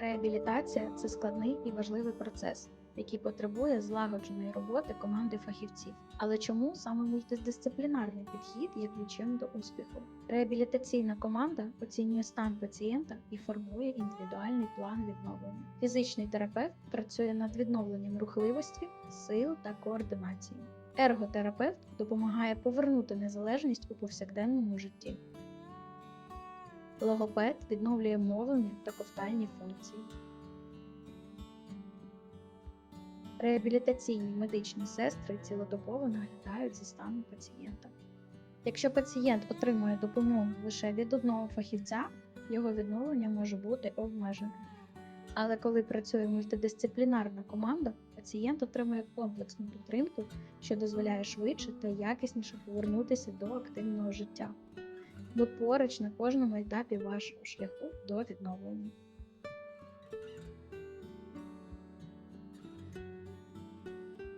Реабілітація це складний і важливий процес, який потребує злагодженої роботи команди фахівців. Але чому саме мультидисциплінарний підхід є ключем до успіху? Реабілітаційна команда оцінює стан пацієнта і формує індивідуальний план відновлення. Фізичний терапевт працює над відновленням рухливості, сил та координації. Ерготерапевт допомагає повернути незалежність у повсякденному житті. Логопед відновлює мовлення та ковтальні функції. Реабілітаційні медичні сестри цілодобово наглядають за станом пацієнта. Якщо пацієнт отримує допомогу лише від одного фахівця, його відновлення може бути обмеженим. Але коли працює мультидисциплінарна команда, пацієнт отримує комплексну підтримку, що дозволяє швидше та якісніше повернутися до активного життя. Ви поруч на кожному етапі вашого шляху до відновлення.